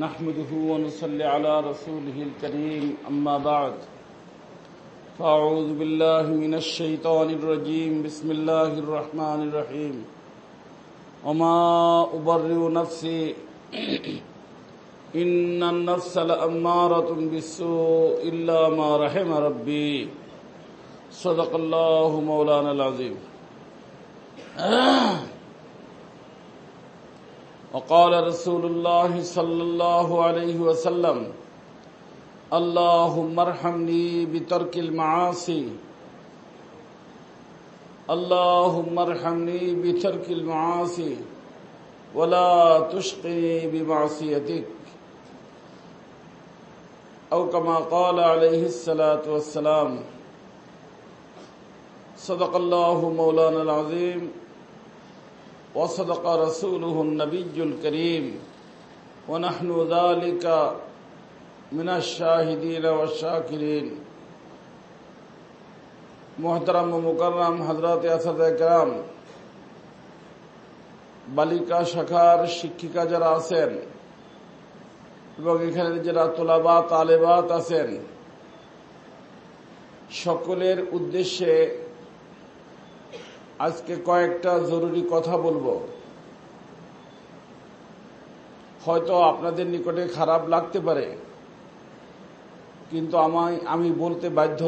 نحمده ونصلي على رسوله الكريم، أما بعد، فأعوذ بالله من الشيطان الرجيم، بسم الله الرحمن الرحيم. وما أبرئ نفسي، إن النفس لأمارة بالسوء إلا ما رحم ربي. صدق الله مولانا العظيم. وقال رسول الله صلى الله عليه وسلم، اللهم ارحمني بترك المعاصي. اللهم ارحمني بترك المعاصي. ولا تشقني بمعصيتك. أو كما قال عليه الصلاة والسلام، صدق الله مولانا العظيم. وصدق رسوله النبي الكريم ونحن ذلك من الشاهدين والشاكرين মোহতারাম মুকাররাম হজরত আসাদ একরাম বালিকা শাখার শিক্ষিকা যারা আছেন এবং এখানে যারা তোলাবা তালেবাত আছেন সকলের উদ্দেশ্যে আজকে কয়েকটা জরুরি কথা বলব। হয়তো আপনাদের নিকটে খারাপ লাগতে পারে, কিন্তু আমায়, আমি বলতে বাধ্য।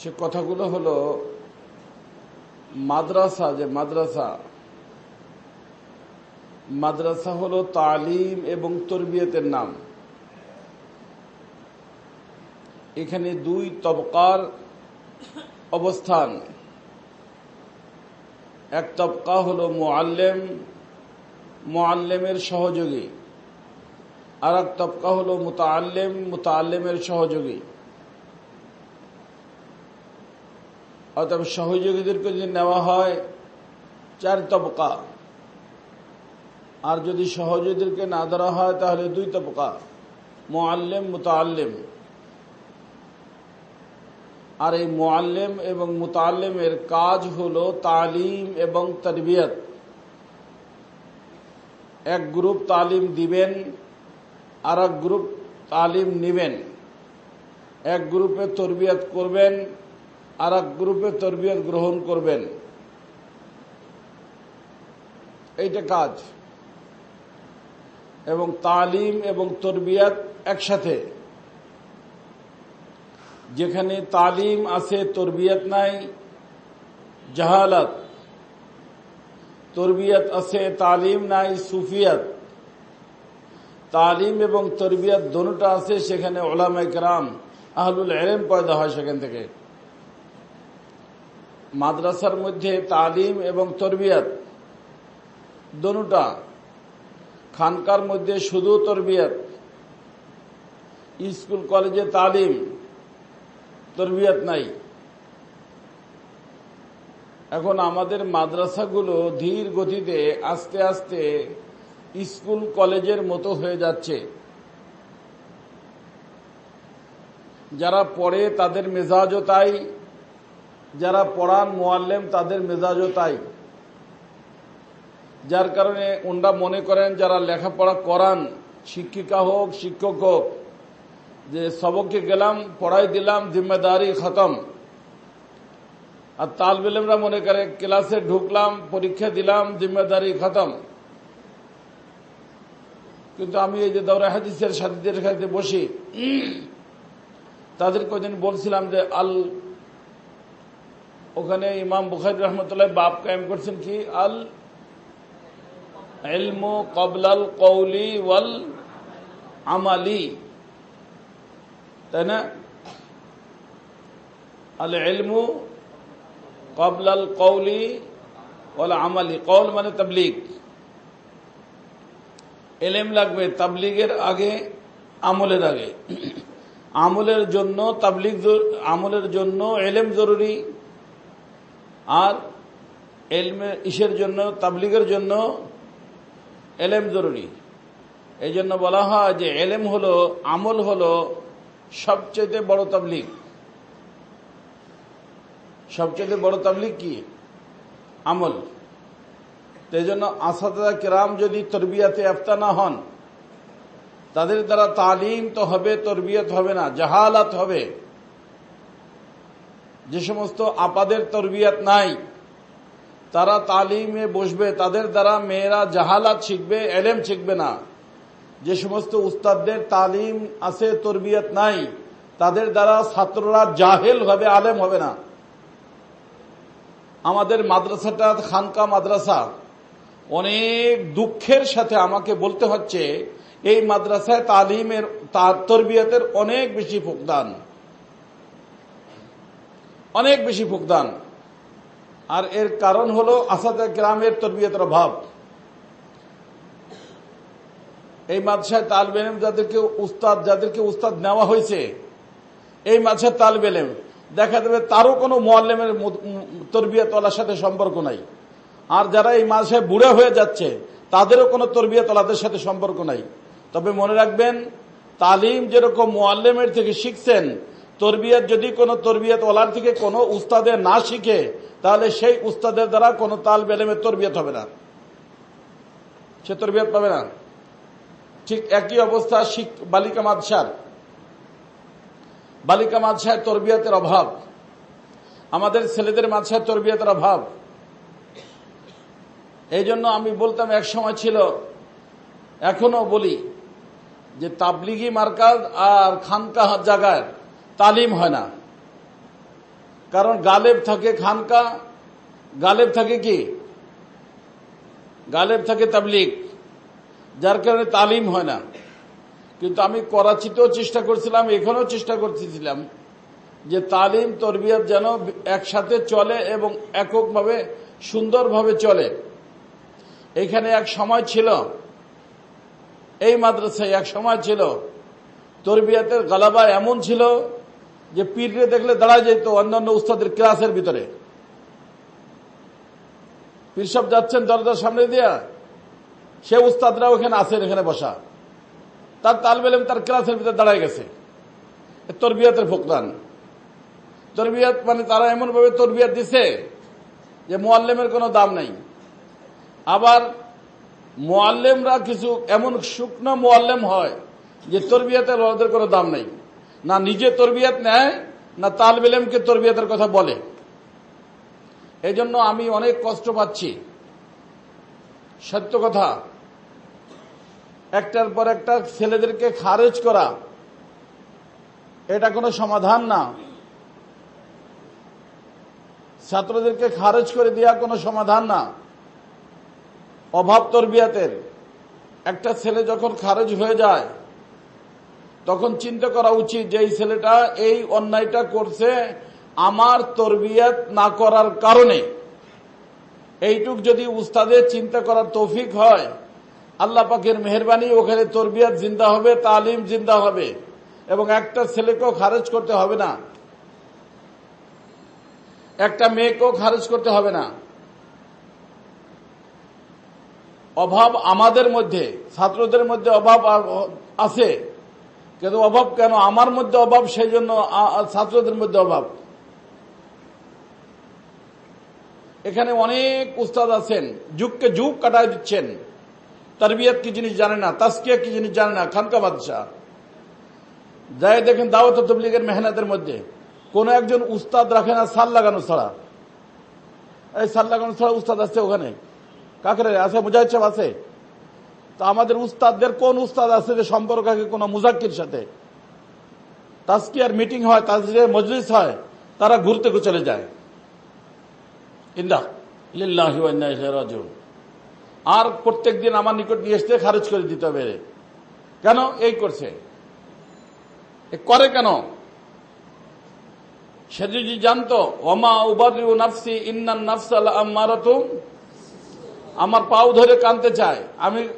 সে কথাগুলো হলো, মাদ্রাসা, যে মাদ্রাসা মাদ্রাসা হলো তালিম এবং তরবিয়তের নাম। এখানে দুই তবকার অবস্থান। এক তবকা হল মোয়াল্লেম মোয়াল্লেমের সহযোগী। আর এক তবকা হল মোতাল্লেম মোতাল্লেমের সহযোগী। অর্থাৎ সহযোগীদেরকে যদি নেওয়া হয়, চার তবকা। আর যদি সহযোগীদেরকে না ধরা হয়, তাহলে দুই তবকা। মোয়াল্লেম মুতাল্লেম আর এই মোয়াল্লেম এবং মুতাল্লেমের কাজ হলো তালিম এবং তরবিয়ত। এক গ্রুপ তালিম দিবেন আর এক গ্রুপ তালিম নিবেন। এক গ্রুপে তরবিয়ত করবেন আর এক গ্রুপে তরবিয়ত গ্রহণ করবেন। এইটা কাজ। এবং তালিম এবং তরবিয়ত একসাথে। যেখানে তালিম আছে, তরবিয়ত নাই, জাহালাত। তরবিয়ত আছে, তালিম নাই, সুফিয়ত। তালিম এবং তরবিয়ত দোনোটা আছে সেখানে ওলামাই কেরাম আহলুল এলেম পয়দা হয় সেখান থেকে। মাদ্রাসার মধ্যে তালিম এবং তরবিয়ত দোনোটা খানকার মধ্যে শুধু তরবিয়ত। স্কুল, কলেজে তালিম। তরবিয়ত নাই। এখন আমাদের মাদ্রাসাগুলো ধীর গতিতে আস্তে আস্তে স্কুল, কলেজের মতো হয়ে যাচ্ছে। যারা পড়ে তাদের মেজাজও তাই, যারা পড়ান মোয়াল্লেম তাদের মেজাজও তাই। যার কারণে ওনরা মনে করেন, যারা লেখাপড়া করান, শিক্ষিকা হোক, শিক্ষক হোক যে সবককে গেলাম, পড়াই দিলাম, জিম্মেদারি খতম। আর তালবেলেমরা মনে করে, ক্লাসে ঢুকলাম, পরীক্ষা দিলাম, জিম্মেদারি খতম। কিন্তু আমি এই যে দৌরা হাদিসের সাথীদের সাথে বসি, তাদের কদিন বলছিলাম যে, আল, ওখানে ইমাম বুখারি রহমতুল্লাহ বাপ কায়েম করছেন কি? আল এলমো কবলাল কৌলি ওয়াল আমালি। তাই না? আল এলমু কবলাল কৌলি ওয়াল আমালি। কৌল মানে তাবলিগ। এলেম লাগবে তাবলিগের আগে, আমলের আগে। আমলের জন্য তাবলিগ আমলের জন্য এলেম জরুরি। আর এলমে ইসের জন্য, তাবলিগের জন্য এলেম জরুরি। এই জন্য বলা হয় যে এলেম হলো, আমল হলো সবচেয়ে বড় তাবলিগ। সবচেয়ে বড় তাবলিগ কি? আমল। তো এই জন্য আসাদা কেরাম যদি তরবিয়াতে আফতা না হন, তাদের দ্বারা তালিম তো হবে, তরবিয়ত হবে না, জাহালাত হবে। যে সমস্ত আপাদের তরবিয়ত নাই, তারা তালিমে বসবে, তাদের দ্বারা মেয়েরা জাহালাত শিখবে, এলেম শিখবে না। যে সমস্ত উস্তাদদের তালিম আছে, তরবিয়ত নাই, তাদের দ্বারা ছাত্ররা জাহেল হবে, আলেম হবে না। আমাদের মাদ্রাসাটা, খানকা মাদ্রাসা, অনেক দুঃখের সাথে আমাকে বলতে হচ্ছে, এই মাদ্রাসায় তালিমের তার তরবিয়তের অনেক বেশি ফুকদান। অনেক বেশি ফুকদান। আর এর কারণ হলো আসাদা গ্রামের তরবিয়তের অভাব। এই মাদ্রাসায় তালবেলেম যাদেরকে উস্তাদ যাদেরকে উস্তাদ নেওয়া হয়েছে, এই মাদ্রাসায় তালবেলেম। দেখা যাবে তারও কোনো মোয়াল্লেমের তরবিয়তওয়ালার সাথে সম্পর্ক নাই। আর যারা এই মাদ্রাসায় বুড়ে হয়ে যাচ্ছে, তাদেরও কোনো তরবিয়তওয়ালাদের সাথে সম্পর্ক নাই। তবে মনে রাখবেন, তালিম যেরকম মোয়াল্লেমের থেকে শিখছেন, তরবিয়ত যদি কোনো ওলার থেকে কোনো উস্তাদে না শিখে, তাহলে সেই উস্তাদের দ্বারা কোনো তাল বেলেমের তরবিয়ত হবে না। সে তরবিয়ত পাবে না। ঠিক একই অবস্থা শিখ বালিকা মাদশার বালিকা মাদশায় তরবিয়তের অভাব। আমাদের ছেলেদের মাদশায় তরবিয়তের অভাব। এই জন্য আমি বলতাম, এক সময় ছিল, এখনও বলি যে তাবলিগি মার্কাজ আর খানকাহ জায়গায় তালিম হয় না। কারণ গালেব থাকে খানকা গালেব থাকে কি? গালেব থাকে তাবলিগ। যার কারণে তালিম হয় না। কিন্তু আমি করাচিতেও চেষ্টা করছিলাম, এখানেও চেষ্টা করতেছিলাম যে তালিম, তরবিয়ত যেন একসাথে চলে এবং এককভাবে, সুন্দরভাবে চলে। এখানে এক সময় ছিল, এই মাদ্রাসায় এক সময় ছিল, তরবিয়াতের গালাবা এমন ছিল যে পীররে দেখলে দাঁড়ায় যেত অন্যান্য উস্তাদের ক্লাসের ভিতরে। পীর সব যাচ্ছেন দরজার সামনে দিয়া সে উস্তাদরা ওখানে আছেন এখানে বসা। তার তালবেলেম তার ক্লাসের ভিতরে দাঁড়ায় গেছে। তরবিয়াতের ফোকদান। তরবিয়াত মানে তারা এমন ভাবে তরবিয়াত দিছে যে মোয়াল্লেমের কোনো দাম নাই। আবার মোয়াল্লেমরা কিছু এমন শুকনো মোয়াল্লেম হয় যে তরবিয়াতের ওদের কোনো দাম নেই। না নিজে তরবিয়াত নেয়, না তালবেলেমকে তরবিয়াতের কথা বলে। এই জন্য আমি অনেক কষ্ট পাচ্ছি। সত্য কথা একটার পর একটা ছেলেদেরকে খারেজ করা, এটা কোনো সমাধান না। ছাত্রদেরকে খারেজ করে দেওয়া কোনো সমাধান না। অভাব তরবিয়াতের। একটা ছেলে যখন খারেজ হয়ে যায়, তখন চিন্তা করা উচিত যে এই ছেলেটা এই অন্যায়টা করছে আমার তরবিয়াত না করার কারণে। এইটুক যদি উস্তাদের চিন্তা করার তৌফিক হয় আল্লাহ পাকের মেহরবানি, ওখানে তরবিয়াত জিন্দা হবে, তালিম জিন্দা হবে, এবং একটা ছেলেকেও খারেজ করতে হবে না। একটা মেয়েকেও খারেজ করতে হবে না। অভাব আমাদের মধ্যে, ছাত্রদের মধ্যে অভাব আছে, কিন্তু অভাব কেন? আমার মধ্যে অভাব, সেই জন্য ছাত্রদের মধ্যে অভাব। এখানে অনেক উস্তাদ আছেন, যুগকে যুগ কাটায় দিচ্ছেন। তারবিয়াত কি জিনিস জানে না তাস্কিয়া কি জিনিস জানে না, খানকা বাদশাহ। যাই দেখেন দাওয়াত তবলিগের মেহনতের মধ্যে, কোন একজন উস্তাদ রাখে না সাল লাগানো ছাড়া। এই সাল লাগানো ছাড়া উস্তাদ আছে ওখানে। কাকরে আছে মুজাহিদ সাহেব আছে? তো আমাদের উস্তাদদের কোন উস্তাদ আছে যে সম্পর্ক আছে কোন মুজাক্কির সাথে? তাস্কিয়ার মিটিং হয় তাজরির মজলিস হয়, তারা ঘুরতে চলে যায়। ইন্দা লিল্লাহি রাজিউন। আর প্রত্যেক দিন আমার নিকট নিয়ে এসে খারিজ করে দিতে হবে। কেন? এই করছে। করে কেন? সে যদি জানতো, ওমা উবাদি নাফসি ইন্নান নাফসাল আম্মারাতুম আমার পাও ধরে কানতে চায়। আমি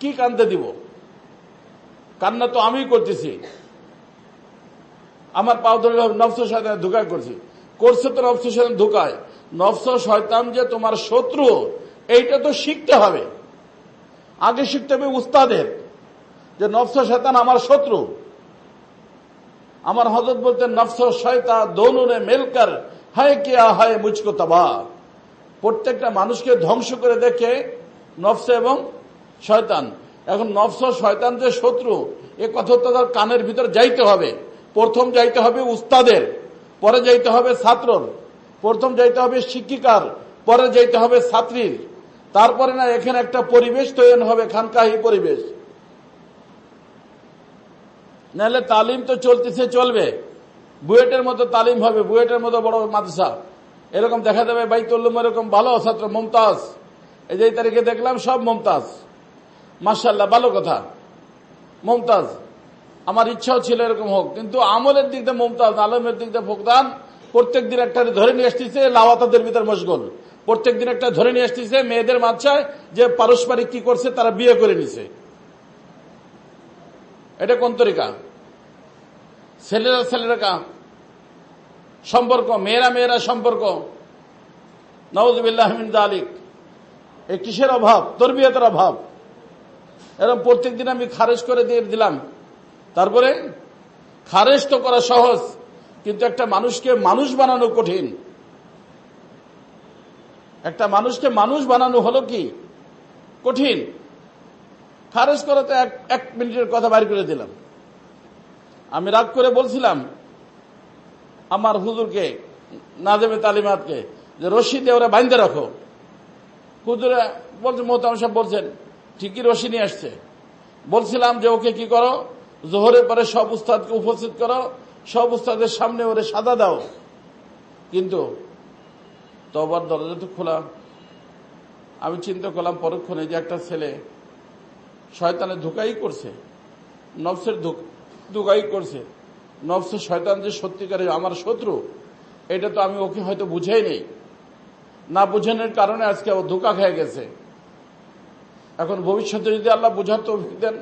কি কানতে দিব? কান্না তো আমি করতেছি। আমার পাও ধরে নফস শয়তান ধোকায় করছি। করছে তো নফস শয়তান ধোকায়। নফস শয়তান যে তোমার শত্রু এইটা তো শিখতে হবে। আগে শিখতে হবে উস্তাদের, যে নফস শয়তান আমার শত্রু। আমার হজরত বলতেন, নফস শয়তা দোনুনে মেলকার, হায় কে হায় মুচকো তবা। প্রত্যেকটা মানুষকে ধ্বংস করে দেখে নফস এবং শয়তান। এখন নফস শয়তান যে শত্রু, এ কথা তো তার কানের ভিতর যাইতে হবে। প্রথম যাইতে হবে উস্তাদের, পরে যাইতে হবে ছাত্রর, প্রথম যাইতে হবে শিক্ষিকার, পরে যাইতে হবে ছাত্রীর। তারপরে না, এখানে একটা পরিবেশ তৈরি হবে, খানকাহি পরিবেশ। নাহলে তালিম তো চলতেছে, চলবে। বুয়েটের মতো তালিম হবে, বুয়েটের মতো বড় মাদ্রাসা। এরকম দেখা যাবে বাইতুল্লুম এরকম ভালো ছাত্র, মমতাজ। এই যে তারিখে দেখলাম, সব মমতাজ। মার্শাল্লাহ ভালো কথা। মমতাজ। আমার ইচ্ছাও ছিল এরকম হোক, কিন্তু আমলের দিক দিয়ে মমতাজ, আলমের দিক দিয়ে ফোকদান, প্রত্যেক দিন একটা ধরে নিয়ে আসতেছে, লাওয়াতাদের ভিতর মশগুল। প্রত্যেক দিন একটা ধরে নিয়ে আসতেছে, মেয়েদের মাঝায় যে পারস্পরিক কি করছে, তারা বিয়ে করে নিছে। এটা কোন তরিকা? ছেলেরা ছেলেরা কা সম্পর্ক, মেয়েরা মেয়েরা সম্পর্ক। নওয়াজবিল্লাহমিন আলিক এই কিসের অভাব? তরবিয়তের অভাব। এরকম প্রত্যেক দিন আমি খারেজ করে দিয়ে দিলাম। তারপরে খারেজ তো করা সহজ, কিন্তু একটা মানুষকে মানুষ বানানো কঠিন। একটা মানুষকে মানুষ বানানো হলো কি? কঠিন। খারেজ করা তো এক এক মিনিটের কথা বাইর করে দিলাম। আমি রাগ করে বলছিলাম আমার হুজুরকে নাজেবে তালিমাতকে, যে রশি দিয়ে ওরা বাইন্দে রাখো। হুজুরে বলছে মোহতাম সাহেব বলছেন, ঠিকই রশি নিয়ে আসছে। বলছিলাম যে ওকে কি করো? জোহরের পরে সব উস্তাদকে উপস্থিত করো, সব উস্তাদের সামনে ওরে সাদা দাও। কিন্তু তবার দরজা তো খোলা। আমি চিন্তা করলাম পরক্ষণে যে একটা ছেলে শয়তানে ধোকাই করছে, নফসের ধোকাই করছে। নফসের শয়তান যে সত্যিকারের আমার শত্রু, এটা তো আমি ওকে হয়তো বুঝাই নেই। না বুঝানোর কারণে আজকে ও ধোকা খেয়ে গেছে। এখন ভবিষ্যতে যদি আল্লাহ বুঝার তো দেন,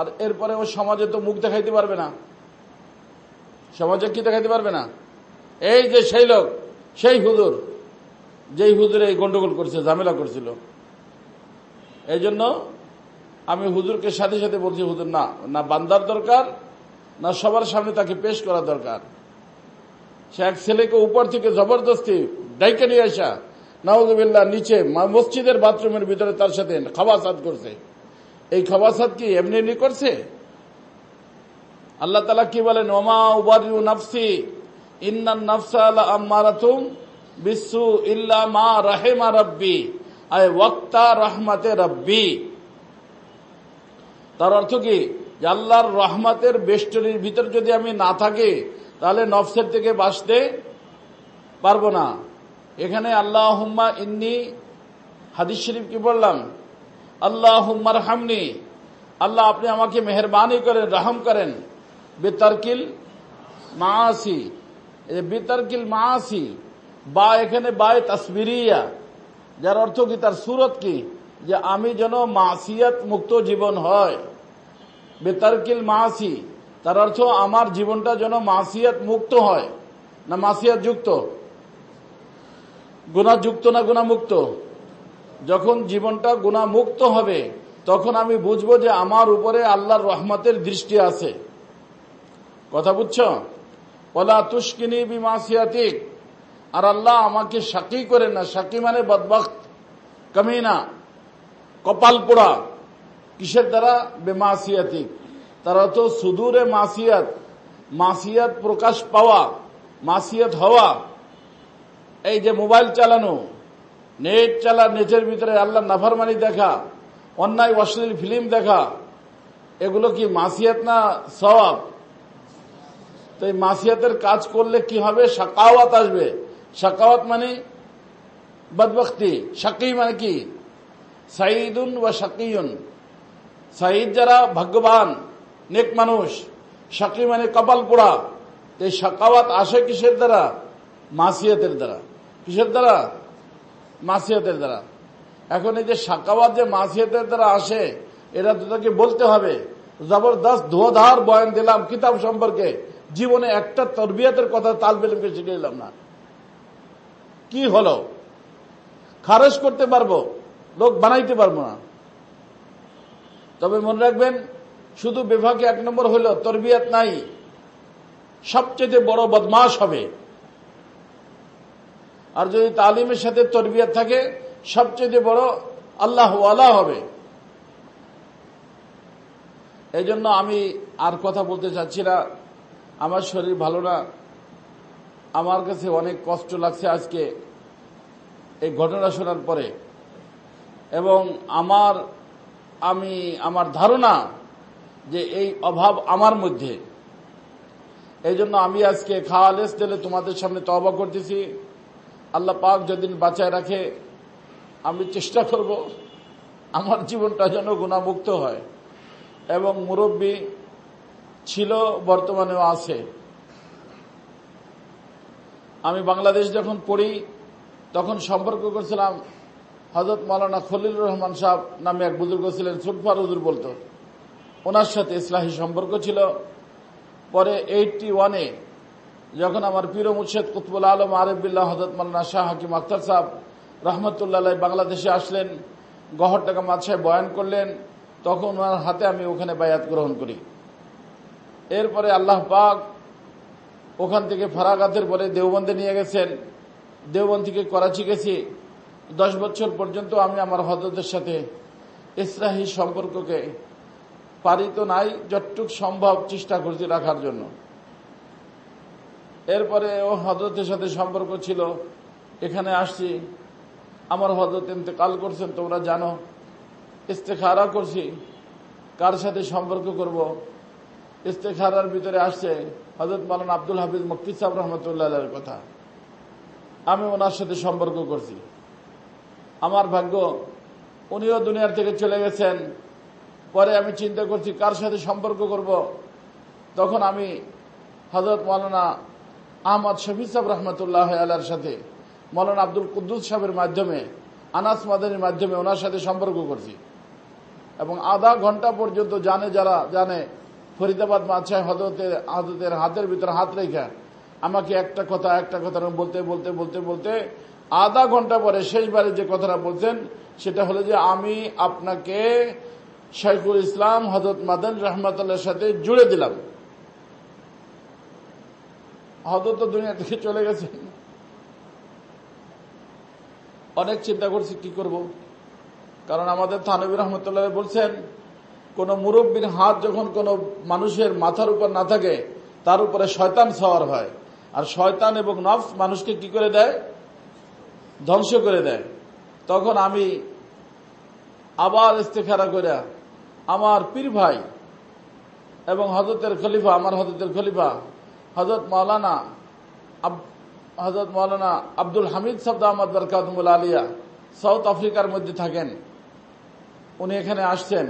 আর এরপরে ও সমাজে তো মুখ দেখাইতে পারবে না। সমাজে কি দেখাইতে পারবে না? এই যে সেই লোক, সেই হুজুর, যেই হুজুর এই গন্ডগোল করছে, ঝামেলা করছিল। এই জন্য আমি হুজুরকে সাথে সাথে বলছি, হুজুর, না না বান্দার দরকার, না সবার সামনে তাকে পেশ করা দরকার। সে এক ছেলেকে উপর থেকে জবরদস্তি ডাইকে নিয়ে আসা নওয়াজবিল্লা নিচে মসজিদের বাথরুমের ভিতরে তার সাথে খাবাসাদ করছে। এই খাবাসাদ কি এমনি এমনি করছে? আল্লাহ তালা কি বলেন, ওমা উবারিউ নাফসি ইন্নান নাফসা আলা আম্মারাতুম বিশ্বু ইল্লা মা রাহেমা রব্বি। আয় ওয়াক্তা রহমাতে রব্বি। তার অর্থ কি? আল্লাহর রহমাতের বেষ্টনীর ভিতর যদি আমি না থাকি, তাহলে নফসের থেকে বাঁচতে পারব না। এখানে আল্লাহ হুম্মা ইন্নি, হাদিস শরীফ কি বললাম? আল্লাহ হুম্মার হামনি, আল্লাহ আপনি আমাকে মেহরবানি করেন, রহম করেন। বেতারকিল মাসি বেতারকিল মাসি বা এখানে বায় তসবিরিয়া, যার অর্থ কি, তার সুরত কি, যে আমি যেন মাসিয়াত মুক্ত জীবন হয়। বেতারকিল মাসি তার অর্থ আমার জীবনটা যেন মাসিয়াত মুক্ত হয়। না মাসিয়াত যুক্ত? গুণাযুক্ত না গুণামুক্ত যখন জীবনটা গুণামুক্ত হবে, তখন আমি বুঝব যে আমার উপরে আল্লাহর রহমতের দৃষ্টি আছে। কথা বুঝছ? ওলা তুস্কিনী বিমাসিয়াতিক। আর আল্লাহ আমাকে সাকি করে না, সাকি মানে বদবক্ত কমিনা, কপাল পোড়া। কিসের দ্বারা? বেমাসিয়াতিক। তারা তো সুদূরে মাসিয়াত মাসিয়াত প্রকাশ পাওয়া, মাসিয়াত হওয়া। এই যে মোবাইল চালানো, নেট চালা, নেটের ভিতরে আল্লাহ নাফারমানি দেখা, অন্যায় অশ্লীল ফিল্ম দেখা, এগুলো কি মাসিয়াত না সওয়াব? তো এই মাসিয়াতের কাজ করলে কি হবে? সাকাওয়াত আসবে। সাকাওয়াত মানে বদবক্তি শাকি মানে কি? সাইদুন বা শাকিউন। সাইদ যারা ভাগ্যবান, নেক মানুষ, শাকি মানে কপাল পোড়া। এই সাকাওয়াত আসে কিসের দ্বারা? মাসিয়াতের দ্বারা। কিসের দ্বারা? মাসিয়াতের দ্বারা। এখন এই যে সাকাওয়াত যে মাসিয়াতের দ্বারা আসে এটা তাকে বলতে হবে। জবরদস্ত ধোধার বয়ান দিলাম কিতাব সম্পর্কে। জীবনে একটা তরবিয়াতের কথা তালবেলকে শিখে দিলাম না। কি হলো? খারজ করতে পারব? লোক বানাইতে পারব না। তবে মনে রাখবেন, শুধু বিভাগে এক নম্বর হইল তরবিয়াত নাই, সবচেয়ে বড় বদমাস হবে। আর যদি তালিমের সাথে তরবিয়াত থাকে, সবচেয়ে বড় আল্লাহ আল্লাহওয়ালা হবে। এই জন্য আমি আর কথা বলতে চাচ্ছি না। আমার শরীর ভালো না। আমার কাছে অনেক কষ্ট লাগছে আজকে এই ঘটনা শোনার পরে। এবং আমার, আমি, আমার ধারণা যে এই অভাব আমার মধ্যে। এই জন্য আমি আজকে খাওয়ালেস দিলে তোমাদের সামনে তবা করতেছি। আল্লাহ পাক যেদিন বাঁচায় রাখে, আমি চেষ্টা করব আমার জীবনটা যেন গুণামুক্ত হয়। এবং মুরব্বী ছিল, বর্তমানেও আছে। আমি বাংলাদেশ যখন পড়ি, তখন সম্পর্ক করছিলাম হজরত মৌলানা খলিলুর রহমান সাহেব নামে এক বুজুর্গ ছিলেন, সুলফার হুজুর বলতো। ওনার সাথে ইসলাহী সম্পর্ক ছিল। পরে এইটটি ওয়ানে যখন আমার পীর মুর্শেদ কুতবুল আলম আরবিল্লাহ হজরত মৌলানা শাহ হাকিম আখতার সাহেব রহমতুল্লাহ বাংলাদেশে আসলেন গহর টাকা মাদশায় বয়ান করলেন, তখন ওনার হাতে আমি ওখানে বায়াত গ্রহণ করি। এরপরে আল্লাহ পাক ওখান থেকে ফারাগাতের পরে দেওবন্দে নিয়ে গেছেন। দেওবন্দ থেকে করাচি গেছি। দশ বছর পর্যন্ত আমি আমার হজরতের সাথে ইসরাহি সম্পর্ককে পারিত নাই, যতটুক সম্ভব চেষ্টা করছি রাখার জন্য। এরপরে ও হজরতের সাথে সম্পর্ক ছিল। এখানে আসছি। আমার হজরত ইন্তেকাল করছেন, তোমরা জানো। ইস্তেখারা করছি। কার সাথে সম্পর্ক করব? ইস্তেখারার ভিতরে আসছে হজরত মালান আব্দুল হাফিজ মক্তি সাহেব রহমতুল্লাহ কথা। আমি ওনার সাথে সম্পর্ক করছি। আমার ভাগ্য, উনিও দুনিয়ার থেকে চলে গেছেন। পরে আমি চিন্তা করছি কার সাথে সম্পর্ক করব। তখন আমি হজরত মৌলানা আহমদ শফি সাহেব রহমতুল্লাহ আল্লাহর সাথে মৌলানা আব্দুল কুদ্দুস সাহেবের মাধ্যমে, আনাস মাদানির মাধ্যমে ওনার সাথে সম্পর্ক করছি। এবং আধা ঘণ্টা পর্যন্ত জানে যারা, জানে ফরিদাবাদ মাছায় হজরতের হজরতের হাতের ভিতরে হাত রেখা আমাকে একটা কথা একটা কথা বলতে বলতে বলতে বলতে আধা ঘণ্টা পরে শেষবারে যে কথাটা বলছেন, সেটা হলো যে আমি আপনাকে শাইখুল ইসলাম হজরত মাদান রহমতুল্লাহর সাথে জুড়ে দিলাম। হজরত দুনিয়া থেকে চলে গেছেন। অনেক চিন্তা করছি কি করব। কারণ আমাদের থানবী রহমতুল্লাহ বলছেন কোন মুরব্বীর হাত যখন কোন মানুষের মাথার উপর না থাকে, তার উপরে শয়তান সওয়ার হয়। আর শয়তান এবং নফস মানুষকে কি করে দেয়? ধ্বংস করে দেয়। তখন আমি আবার ইস্তেখারা করে আমার পীর ভাই এবং হজরতের খলিফা, আমার হজরতের খলিফা হজরত মৌলানা হজরত মৌলানা আব্দুল হামিদ শব্দ আহমদ বরকাতমুল আলিয়া, সাউথ আফ্রিকার মধ্যে থাকেন। উনি এখানে আসছেন।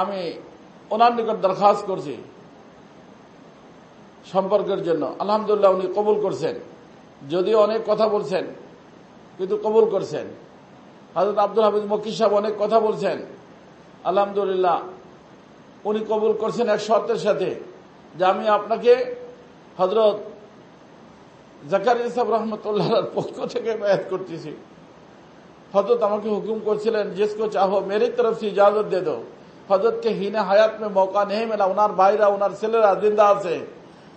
আমি ওনার নিকট দরখাস্ত করছি সম্পর্কের জন্য। আলহামদুলিল্লাহ উনি কবুল করছেন। যদিও অনেক কথা বলছেন, কিন্তু কবুল করছেন। হজরত আব্দুল হামিদ মক্কি সাহেব অনেক কথা বলছেন। আলহামদুলিল্লাহ উনি কবুল করছেন এক শর্তের সাথে যে আমি আপনাকে হজরত জাকার ইসাব রহমতুল্লাহর পক্ষ থেকে ব্যয়াত করতেছি। হজরত আমাকে হুকুম করছিলেন জিসকো চাহো মেরি তরফ সে ইজাজত দে দো حضরত কে হিনে হায়াত মে মৌকা নেই মেলা ওনার ভাইরা ওনার ছেলেরা জিন্দা আছে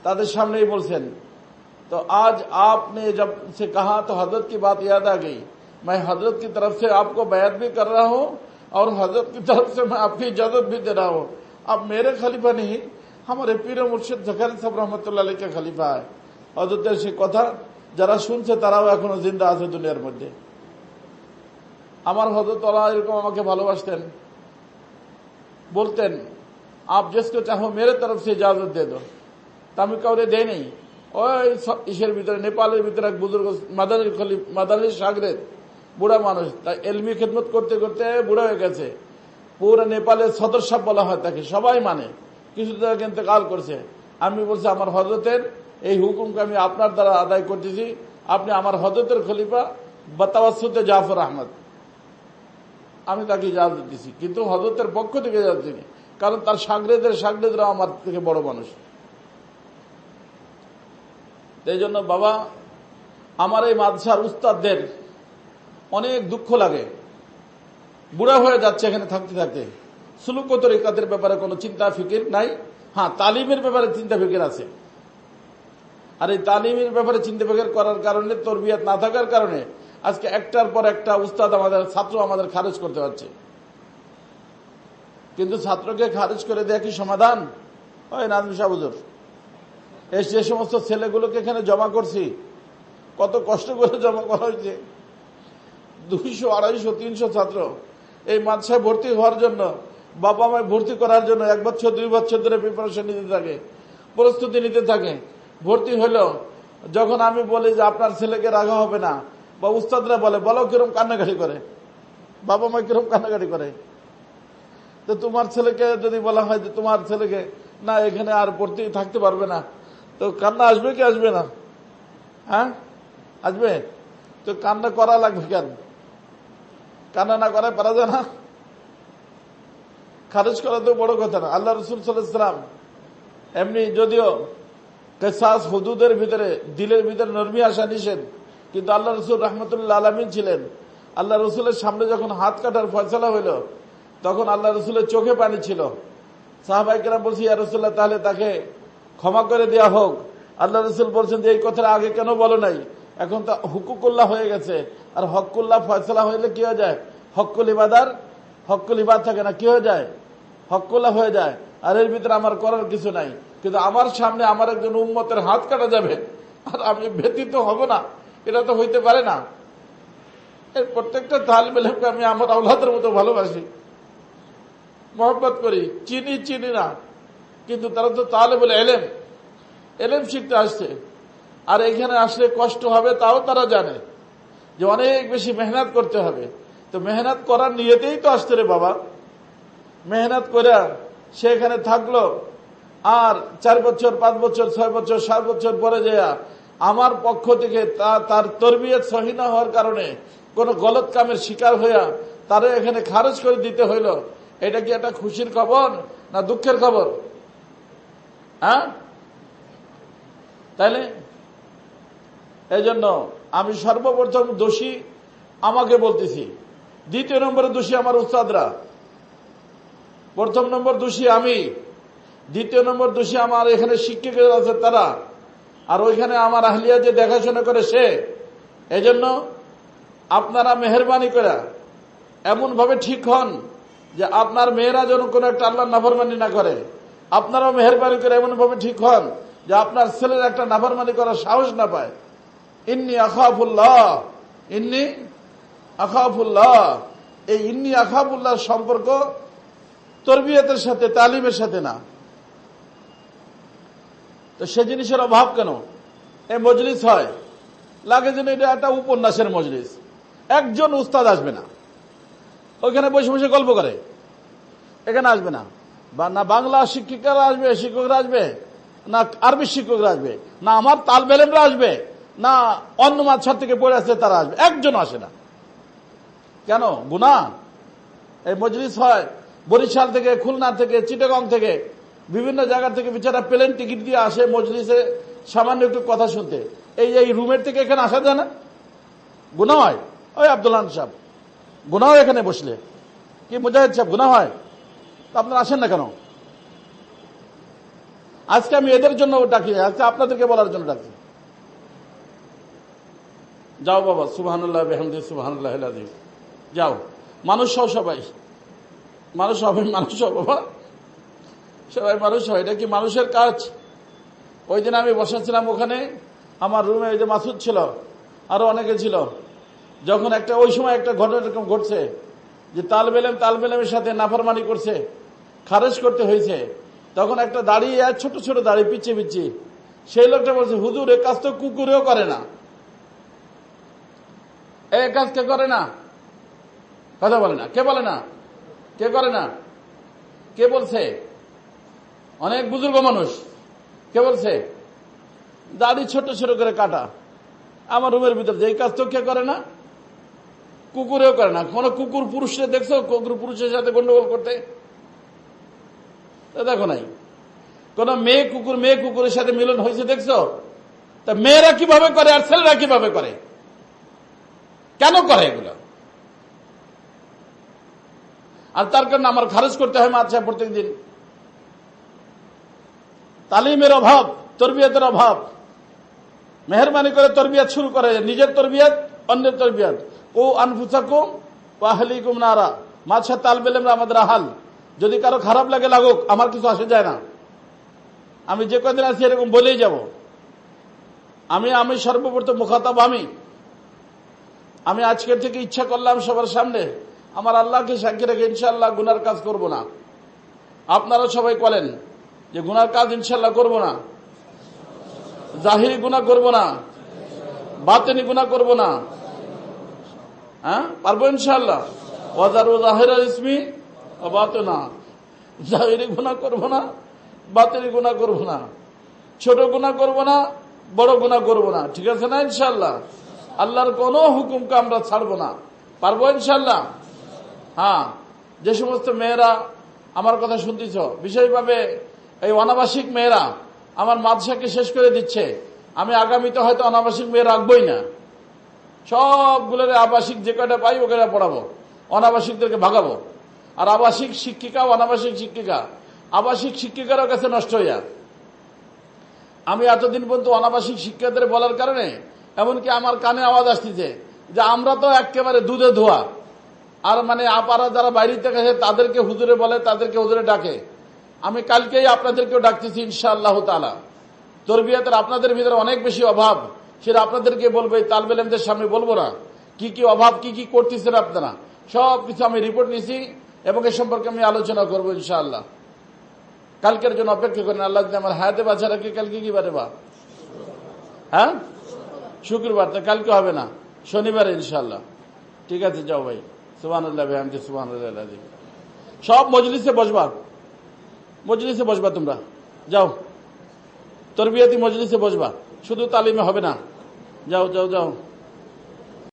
তাদের সামনেই বলছেন تو آج آپ نے جب سے کہا تو حضرت کی بات یاد آ گئی۔ میں حضرت کی طرف سے آپ کو بیعت بھی کر رہا ہوں اور حضرت کی طرف سے میں آپ کی اجازت بھی دے رہا ہوں۔ اب میرے خلیفہ نہیں، ہمارے پیر مرشد زکر صاحب رحمۃ اللہ علیہ کے خلیفہ ہے حضرت سے কথা যারা শুনছে তারাও এখনো জিন্দা আছে দুনিয়ার মধ্যে আমার হজরত এরকম আমাকে ভালোবাসতেন বলতেন, আপ জিসকো চাহো মেরে তরফ সে ইজাজত দে আমি কাউরে দেয় নেই। ওই ইসের ভিতরে, নেপালের ভিতরে এক বুজুর্গ মাদানির খলিফ মাদানির সাগরের বুড়া মানুষ তা এলমি খেদমত করতে করতে বুড়া হয়ে গেছে। পুরো নেপালের সদর সাপ বলা হয় তাকে, সবাই মানে। কিছু তাকে ইন্তেকাল করছে। আমি বলছি, আমার হজরতের এই হুকুমকে আমি আপনার দ্বারা আদায় করতেছি। আপনি আমার হজরতের খলিফা বাতাবাসুতে জাফর আহমদ। আমি তাকে ইজাজত দিচ্ছি কিন্তু হজরতের পক্ষ থেকে ইজাজত দিনি কারণ তার সাগরেদের সাগরেদরা আমার থেকে বড় মানুষ। এই জন্য বাবা, আমার এই মাদশার উস্তাদদের অনেক দুঃখ লাগে। বুড়া হয়ে যাচ্ছে এখানে থাকতে থাকতে। সুলুক তরিকাদের ব্যাপারে কোনো চিন্তা, ফিকির নাই? হ্যাঁ তালিমের ব্যাপারে চিন্তা, ফিকির আছে। আর এই তালিমের ব্যাপারে চিন্তা, ফিকির করার কারণে, তরবিয়াত না থাকার কারণে আজকে একটার পর একটা উস্তাদ আমাদের, ছাত্র আমাদের খারিজ করতে পারছে কিন্তু ছাত্রকে খারিজ করে দেয়া কি সমাধান? এই যে সমস্ত ছেলেগুলোকে এখানে জমা করছি, কত কষ্ট করে জমা করা হয়েছে। দুইশো, আড়াইশো, তিনশো ছাত্র এই মাদ্রাসায় ভর্তি হওয়ার জন্য, বাবা মায় ভর্তি করার জন্য এক বছর, দুই বছর ধরে প্রিপারেশন নিতে থাকে, প্রস্তুতি নিতে থাকে। ভর্তি হলো, যখন আমি বলি যে আপনার ছেলেকে রাখা হবে না বা উস্তাদরা বলে, বলো কিরম কান্নাকাটি করে? বাবা মা কিরম কান্নাকাটি করে? তো তোমার ছেলেকে যদি বলা হয় যে তোমার ছেলেকে, না, এখানে আর পড়তে থাকতে পারবে না। তো কান্না আসবে কি আসবে না? হ্যাঁ আসবে। তো কান্না করা লাগবে কেন? কান্না না করায় পারা যায় না। খারিজ করা তো বড় কথা না। আল্লাহ রসুল সাল্লাম এমনি যদিও কেসাস হুদুদের ভিতরে, দিলের ভিতরে নরমি আসা নিষেধ কিন্তু আল্লাহ রসুল রহমতুল্লাহ আলমিন ছিলেন। আল্লাহ রসুলের সামনে যখন হাত কাটার ফয়সলা হইল, তখন আল্লাহ রসুলের চোখে পানি ছিল। সাহাবাইকেরা বলছি, ইয়া রসুল্লাহ তাহলে তাকে ক্ষমা করে দেওয়া হোক। আল্লাহ রসুল বলছেন যে, এই কথাটা আগে কেন বলো নাই? এখন তো হুকুকুল্লাহ হয়ে গেছে। আর হকুল্লাহ ফয়সলা হইলে কি হয়ে যায়? হকুল ইবাদার হকুল ইবাদ থাকে না, কি হয়ে যায়? হকুল্লাহ হয়ে যায়। আর এর ভিতরে আমার করার কিছু নাই। কিন্তু আমার সামনে আমার একজন উম্মতের হাত কাটা যাবে। আর আমি ব্যতীত হব না। এটা তো হইতে পারে না। এর প্রত্যেকটা তালিম এলেমকে আমি আমার আহ্লাদের মতো ভালোবাসি। মহব্বত করি, চিনি চিনি না। কিন্তু তারা তো তাহলে বলে এলেম। এলেম শিখতে আসছে। আর এখানে আসলে কষ্ট হবে তাও তারা জানে যে অনেক বেশি মেহনত করতে হবে। তো মেহনত করার নিয়েতেই তো আসতে রে বাবা। মেহনত করে সে এখানে থাকল। আর চার বছর, পাঁচ বছর, ছয় বছর, সাত বছর পরে যায় আমার পক্ষ থেকে তার তরবিয়ত সহি না হওয়ার কারণে কোন গলত কামের শিকার হইয়া তারা এখানে খারজ করে দিতে হইল। এটা কি একটা খুশির খবর না দুঃখের খবর? হ্যাঁ? তাইলে? এই জন্য আমি সর্বপ্রথম দোষী আমাকে বলতেছি। দ্বিতীয় নম্বরে দোষী আমার উস্তাদরা। প্রথম নম্বর দোষী আমি। দ্বিতীয় নম্বর দোষী আমার এখানে শিক্ষকের আছে তারা। আর ওইখানে আমার আহলিয়া যে দেখাশোনা করে সে, এজন্য আপনারা মেহরবানি করে এমনভাবে ঠিক হন যে আপনার মেয়েরা যেন কোনো একটা আল্লাহ নাফরমানি না করে। আপনারাও মেহরবানি করে এমনভাবে ঠিক হন যে আপনার ছেলের একটা নাফরমানি করার সাহস না পায়। ইন্নি আখাফুল্লাহ ইন্নি আখাফুল্লাহ। এই ইন্নি আখাফুল্লাহ সম্পর্ক তরবিয়তের সাথে, তালিমের সাথে না। তো সে জিনিসের অভাব কেন? এ মজলিস হয়। লাগে যেন এটা একটা উপন্যাসের মজলিস। একজন উস্তাদ আসবে না। ওইখানে বসে বসে গল্প করে। এখানে আসবে না। বা না বাংলা শিক্ষিকারা আসবে, শিক্ষকরা আসবে, না আরবি শিক্ষকরা আসবে, না আমার তালবেলেমরা আসবে, না অন্য মাছার থেকে পড়ে আসছে তারা আসবে। একজন আসে না। কেন? গুনা এই মজলিস হয় বরিশাল থেকে, খুলনা থেকে, চিটাগং থেকে। বিভিন্ন জায়গা থেকে বিচারা প্লেন টিকিট দিয়ে আসে, মজলিসে সামান্য একটু কথা শুনতে। এই এই রুমের থেকে এখানে আসা যায় না? গুনা হয়? ওই আব্দুল সাহেব। গুনা হয় এখানে বসলে? কি মুজাহিদ সাহেব গুনা হয়? তা আপনারা আসেন না কেন? আজকে আমি এদের জন্য ডাকি, আজকে আপনাদেরকে বলার জন্য ডাকি। যাও বাবা সুবাহান্লাহ আলাদিম। যাও। মানুষ সহ সবাই। মানুষ সবাই মানুষ হও বাবা। সবাই মানুষ হয়, এটা কি মানুষের কাজ? ওই দিন আমি বসাছিলাম ওখানে, আমার রুমে ওই যে মাসুদ ছিল, আরও অনেকে ছিল। যখন একটা, ওই সময় একটা ঘটনা এরকম ঘটছে, যে তালবেলেম তালবেলেমের সাথে নাফরমানি করছে, খারেজ করতে হয়েছে। তখন একটা দাঁড়িয়ে আর ছোট ছোট দাঁড়িয়ে পিছিয়ে পিছিয়ে সেই লোকটা বলছে, হুজুর, এ কাজ তো কুকুরেও করে না। এ কাজ কে করে না? কথা বলে না। কে বলে না? কে করে না? কে বলছে? অনেক বুজুর্গ মানুষ। কে বলছে? দাড়ি ছোট ছোট করে কাটা। আমার রুমের ভিতরে যে কাজ তো কে করে না? কুকুরেও করে না। কোন কুকুর পুরুষে দেখছ? কুকুর পুরুষের সাথে গন্ডগোল করতে? দেখো নাই। কোন মেয়ে কুকুর, মেয়ে কুকুরের সাথে মিলন হয়েছে দেখছ? তা মেয়েরা কীভাবে করে আর ছেলেরা কীভাবে করে? কেন করে এগুলো? আর তার কারণে আমার খারেজ করতে হয় মাদ্রাসা প্রত্যেক দিন তালিমের অভাব, তরবিয়তের অভাব। মেহরবানি করে তরবিয়ত শুরু করে, নিজের তরবিয়ত, অন্যের তরবিয়াত। ও আনফুসাকুম ওয়াহলিকুম নারা। মাছা তালবেলেমরা আমাদের আহাল। যদি কারও খারাপ লাগে লাগুক, আমার কিছু আসে যায় না। আমি যে কদিন আছি এরকম বলেই যাব। আমি আমি সর্বপ্রথম মুখাতাব আমি। আমি আজকের থেকে ইচ্ছা করলাম সবার সামনে, আমার আল্লাহকে সাক্ষী রেখে ইনশাল্লাহ গুনার কাজ করব না। আপনারা সবাই বলেন যে গুনার কাজ ইনশাল্লাহ করব না। জাহিরি গুণা করব না। বাতেনি গুণা করব না। হ্যাঁ? পারব ইনশাল্লাহ ওয়াজার ও জাহের ইসমি বাত না জাহিরি গুণা করব না, বাতেনি গুণা করব না। ছোট গুণা করব না, বড় গুণা করব না। ঠিক আছে না ইনশাল্লাহ আল্লাহর কোন হুকুমকে আমরা ছাড়বো না। পারব ইনশাল্লাহ হ্যাঁ। যে সমস্ত মেয়েরা আমার কথা শুনতেছ, বিশেষভাবে এই অনাবাসিক মেয়েরা আমার মাদ্রাসাকে শেষ করে দিচ্ছে। আমি আগামীতে হয়তো অনাবাসিক মেয়ে রাখবই না। সবগুলোর আবাসিক যে কয়টা পাই ওকে পড়াবো। অনাবাসিকদেরকে ভাগাবো। আর আবাসিক শিক্ষিকা, অনাবাসিক শিক্ষিকা, আবাসিক শিক্ষিকারও কাছে নষ্ট হয়ে আমি এতদিন পর্যন্ত অনাবাসিক শিক্ষাদের বলার কারণে, এমনকি আমার কানে আওয়াজ আসতেছে যে আমরা তো একেবারে দুধে ধোয়া। আর মানে আপারা যারা বাইরে থেকে আসে, তাদেরকে হুজুরে বলে, তাদেরকে হুজুরে ডাকে। আমি কালকেই আপনাদেরকেও ডাকতেছি, ইনশাআল্লাহ তালা তরবিয়াতের আপনাদের ভিতরে অনেক বেশি অভাব। সেটা আপনাদেরকে বলব, এই সামনে বলব না। কি কি অভাব, কি কি করতেছেন আপনারা? সব কিছু আমি রিপোর্ট নিছি এবং এ সম্পর্কে আমি আলোচনা করব, ইনশাআল্লাহ। কালকের জন্য অপেক্ষা করেন, আল্লাহ আমার হায়াতে বাচ্চা রাখে, কালকে কি বারে বা? হ্যাঁ? শুক্রবার, তো কালকে হবে না, শনিবারে ইনশাল্লাহ ঠিক আছে, যাও ভাই। সুবান আল্লাহ। সব মজলিসে বসবা মজলিসে বসবা তোমরা। যাও। তরবিয়াতি মজলিসে বসবা। শুধু তালিমে হবে না। যাও যাও যাও।